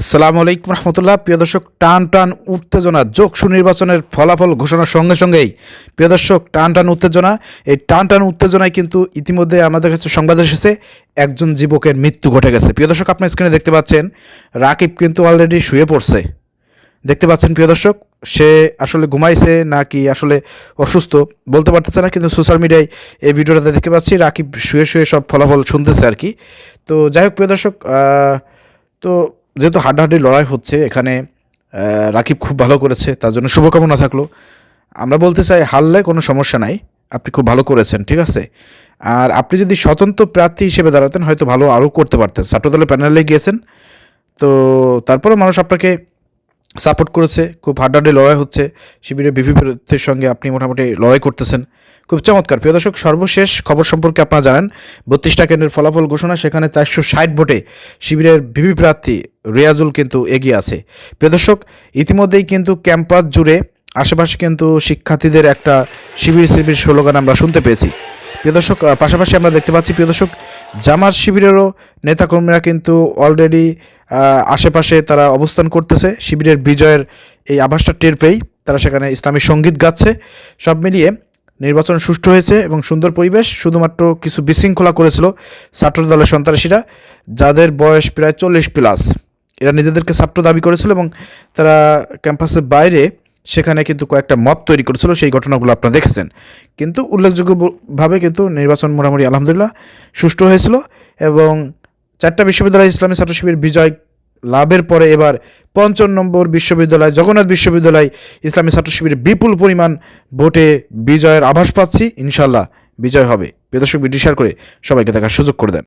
আসসালামু আলাইকুম রহমতুল্লাহ। প্রিয় দর্শক, টান টান উত্তেজনা, যোগ সুনির্বাচনের ফলাফল ঘোষণার সঙ্গে সঙ্গেই। প্রিয় দর্শক, টান টান উত্তেজনা, এই টান টান উত্তেজনায় কিন্তু ইতিমধ্যে আমাদের কাছে সংবাদ এসেছে, একজন যুবকের মৃত্যু ঘটে গেছে। প্রিয় দর্শক, আপনার স্ক্রিনে দেখতে পাচ্ছেন, রাকিব কিন্তু অলরেডি শুয়ে পড়ছে। দেখতে পাচ্ছেন, প্রিয় দর্শক, সে আসলে ঘুমাইছে নাকি আসলে অসুস্থ বলতে পারতেছে না, কিন্তু সোশ্যাল মিডিয়ায় এই ভিডিওটাতে দেখতে পাচ্ছি, রাকিব শুয়ে শুয়ে সব ফলাফল শুনতেছে আর কি। তো যাই হোক, প্রিয় দর্শক তো যেহেতু হাড্ডাহাড্ডি লড়াই হচ্ছে, এখানে রাকিব খুব ভালো করেছে, তার জন্য শুভকামনা থাকল। আমরা বলতে চাই, হারলে কোনো সমস্যা নাই, আপনি খুব ভালো করেছেন, ঠিক আছে? আর আপনি যদি স্বতন্ত্র প্রার্থী হিসেবে দাঁড়াতেন, হয়তো ভালো আরও করতে পারতেন। ছাত্রদলের প্যানেলে গিয়েছেন, তো তারপরে মানুষ আপনাকে সাপোর্ট করেছে, খুব হাড্ডাহাড্ডি লড়াই হচ্ছে। শিবিরের বিভি সঙ্গে আপনি মোটামুটি লড়াই করতেছেন। খুব চমৎকার। প্রিয় দর্শক, সর্বশেষ খবর সম্পর্কে আপনারা জানেন, বত্রিশটা কেন্দ্রের ফলাফল ঘোষণা, সেখানে চারশো ষাট ভোটে শিবিরের ভিভি প্রার্থী রিয়াজুল কিন্তু এগিয়ে আছে। প্রিয় দর্শক, ইতিমধ্যেই কিন্তু ক্যাম্পাস জুড়ে আশেপাশে কিন্তু শিক্ষার্থীদের একটা শিবির শিবির স্লোগান আমরা শুনতে পেয়েছি। প্রিয় দর্শক পাশাপাশি আমরা দেখতে পাচ্ছি, প্রিয় দর্শক জামাত শিবিরেরও নেতাকর্মীরা কিন্তু অলরেডি আশেপাশে তারা অবস্থান করতেছে। শিবিরের বিজয়ের এই আভাসটা টের পেয়েই তারা সেখানে ইসলামী সংগীত গাচ্ছে। সব মিলিয়ে নির্বাচন সুষ্ঠু হয়েছে এবং সুন্দর পরিবেশ। শুধুমাত্র কিছু বিশৃঙ্খলা করেছিল ছাত্র দলের সন্ত্রাসীরা, যাদের বয়স প্রায় চল্লিশ প্লাস এরা নিজেদেরকে ছাত্র দাবি করেছিল এবং তারা ক্যাম্পাসের বাইরে সেখানে কিন্তু কয়েকটা মত তৈরি করেছিল, সেই ঘটনাগুলো আপনারা দেখেছেন। কিন্তু উল্লেখযোগ্যভাবে কিন্তু নির্বাচন মোটামুটি আলহামদুলিল্লাহ সুষ্ঠু হয়েছিল এবং চারটা বিশ্ববিদ্যালয় ইসলামী ছাত্র শিবির বিজয় লাভের পরে এবার পঞ্চম নম্বর বিশ্ববিদ্যালয়, জগন্নাথ বিশ্ববিদ্যালয় ইসলামী ছাত্র শিবির বিপুল পরিমাণ ভোটে বিজয়ের আভাস পাচ্ছি। ইনশাল্লাহ বিজয় হবে। প্রিয় দর্শক শেয়ার করে সবাইকে দেখার সুযোগ করে দেন।